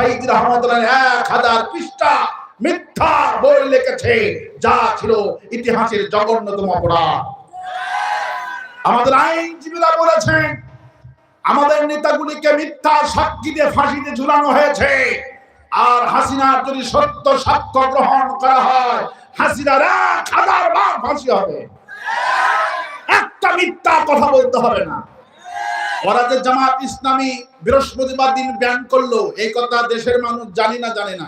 সাইদ রহমতুল্লাহ এক হাজার পৃষ্ঠা মিথ্যা বই লিখেছে, যা ছিল ইতিহাসের জঘন্যতম অপরাধ। আমাদের আইনজীবীরা বলেছেন, আমাদের নেতাগুলিকে মিথ্যা সাক্ষী ফাঁসিতে ঝুলানো হয়েছে। আর হাসিনার যদি সত্য সাক্ষ্য গ্রহণ করা হয়, হাসিনার এক হাজার বার ফাঁসি হবে। একটা মিথ্যা কথা বলতে হবে না। ওরা জামাত ইসলামী বৃহস্পতিবার দিন ব্যান করল। এই কথা দেশের মানুষ জানি না, জানে না।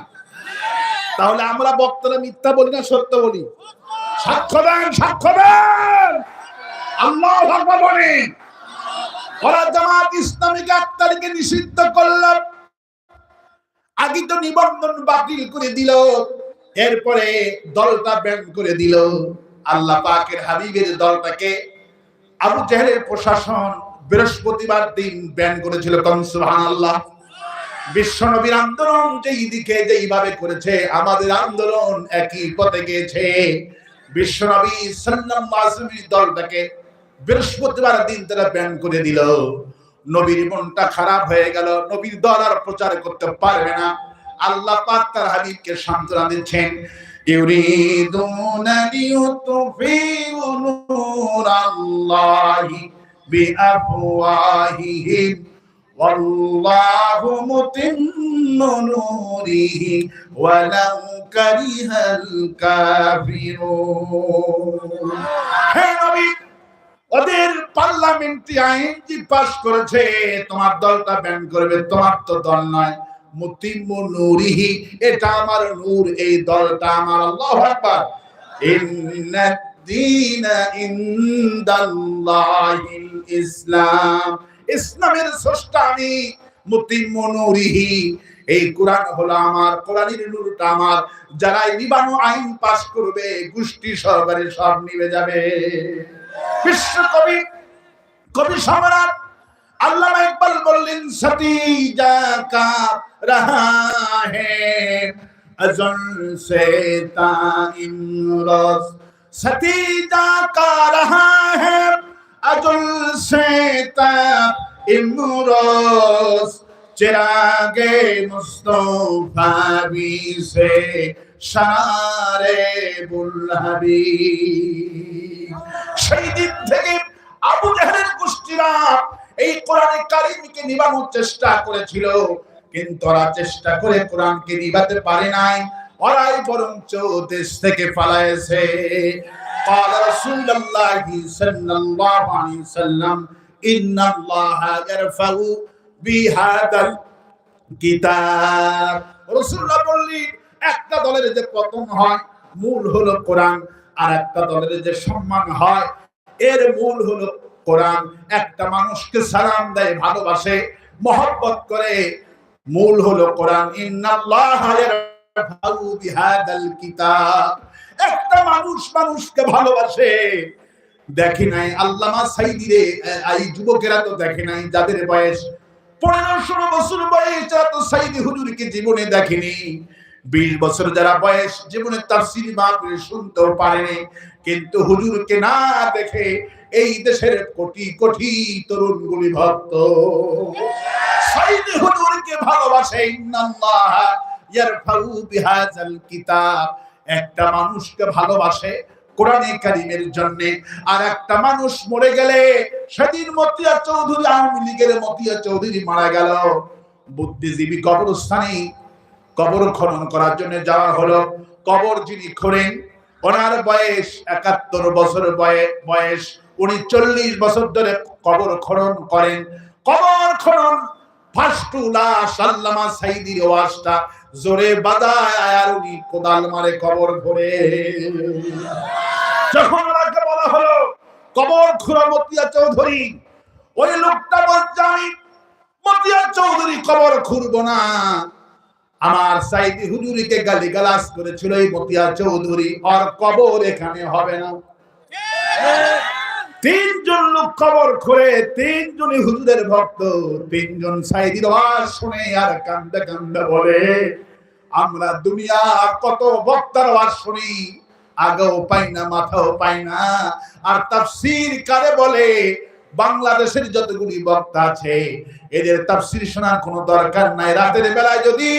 তাহলে আমরা বক্তারা মিথ্যা বলি না, সত্য বলি? সাক্ষ্য দেন সাক্ষ্য দেন! আল্লাহ ভগবান ওরা জামাত ইসলামীকে এক তারিখে নিষিদ্ধ করলাম আগে তো নিবন্ধন বাতিল করে দিল। এরপরে দলটা ব্যান করে দিল। আল্লাহ পাকের হাবিবের দলটাকে আবু জাহেলের প্রশাসন বৃহস্পতিবার দিন ব্যান করেছিল সুবহানাল্লাহ। বিশ্বনবীর আন্দোলন যেই দিকে যেইভাবে করেছে, আমাদের আন্দোলন একই পথে গিয়েছে। বিশ্বনবী ওয়াসাল্লামের দলটাকে বৃহস্পতিবার দিন তারা ব্যান করে দিল। নবীর মনটা খারাপ হয়ে গেল, নবীর দল আর প্রচার করতে পারবে না। আল্লাহ পাক তার হাবিবকে সান্ত্বনা দিচ্ছেন বিআফওয়াহিহিম والله متم نوره ولو كره الكافرون হে নবী ওদের পার্লামেন্টে আইন যে পাস করেছে তোমার দলটা ব্যান করবে তোমার তো দল নয় মুতিম্মু নূরিহি এটা আমার নূর এই দলটা আমার আল্লাহু আকবার ইন্নাদ দীনা ইনদাল্লাহিল ইসলাম ইসলামের স্রষ্টা আমি মুতিম্মু নূরিহি এই কোরআন হলো আমার কোরআনের নূরটা আমার যারা এই নিবানো আইন পাস করবে গোষ্ঠী সরকারের সব নিবে যাবে বিশ্ব কবি কবি সম্রাট আল্লামা ইকবাল বললেন সতী যা কা রহা হে अजल से ताइमरस सती जा का रहा है अजल से ताइमरस चिरागे मुस्तफा भी से সারে বুলহাবি সেই দিন থেকে আবু জাহেলের গোষ্ঠীরা এই কোরআনে কারিমকে নিবানোর চেষ্টা করেছিল কিন্তু ওরা চেষ্টা করে কোরআনকে নিবাতে পারে নাই ওরাই বরঞ্চ দেশ থেকে পালায়েছে قال رسول الله صلى الله عليه وسلم إن الله يرفع بهذا الكتاب রাসূলুল্লাহ বললেন একটা দলের যে পতন হয় মূল হলো কোরআন আর একটা দলের যে সম্মান হয় এর মূল হলো কোরআন একটা মানুষকে সালাম দেয় ভালোবাসে মহব্বত করে মূল হলো কোরআন ইন্নাল্লাহ ইয়ারফাউ বিহাদাল কিতাব একটা মানুষ মানুষকে ভালোবাসে। দেখি নাই আল্লামা সাইদি রে এই যুবকেরা তো দেখে নাই, যাদের বয়স পনেরো ষোলো বছর বয়স যারা তো সাইদি হুজুরকে জীবনে দেখেনি। বিশ বছর যারা বয়স, জীবনে তাফসির মাহফিল শুনতেও পারেনি কিন্তু হুজুরকে না দেখে এই দেশের কোটি কোটি তরুণ গুলি ভক্ত। সাইদ হুজুরকে ভালোবাসে, ইন্নাল্লাহ ইয়ারফাউ বিহাযাল কিতাব। একটা মানুষকে ভালোবাসে কোরআনে কারিমের জন্য, আর একটা মানুষ মরে গেলে সেদিন মতিয়া চৌধুরী, আওয়ামী লীগের মতিয়া চৌধুরী মারা গেল। বুদ্ধিজীবী কবরস্থানে কবর খনন করার জন্য যাওয়া হলো। কবর যিনি খোঁড়েন ওনার বয়স একাত্তর বছর বয়স। উনি চল্লিশ বছর ধরে কবর খনন করেন। কবর খনন ফাস্টুলা সাল্লামা সাইদির জোরে উনি কোদাল মারে কবর যখন বলা হলো, কবর খুঁড়া মতিয়া চৌধুরী, ওই লোকটা বলছে, আমি মতিয়া চৌধুরী কবর খুঁড়বো না। আমার সাইদি হুজুরিকে গালি গালাস করেছিল, এই মতিয়া চৌধুরী, আর কবর এখানে হবে না। তিনজন লোক খবর করে তিনজনই হুজুরের ভক্ত, তিনজন সাইদির আওয়াজ শুনে আর কান্দে কান্দে বলে, আমরা দুনিয়া কত বক্তার আওয়াজ শুনি, আগেও পাই না, মাথাও পাই না। আর তাফসীর কারে বলে, বাংলাদেশের যতগুলি বক্তা আছে, এদের তাফসীর শোনার কোনো দরকার নাই। রাতের বেলায় যদি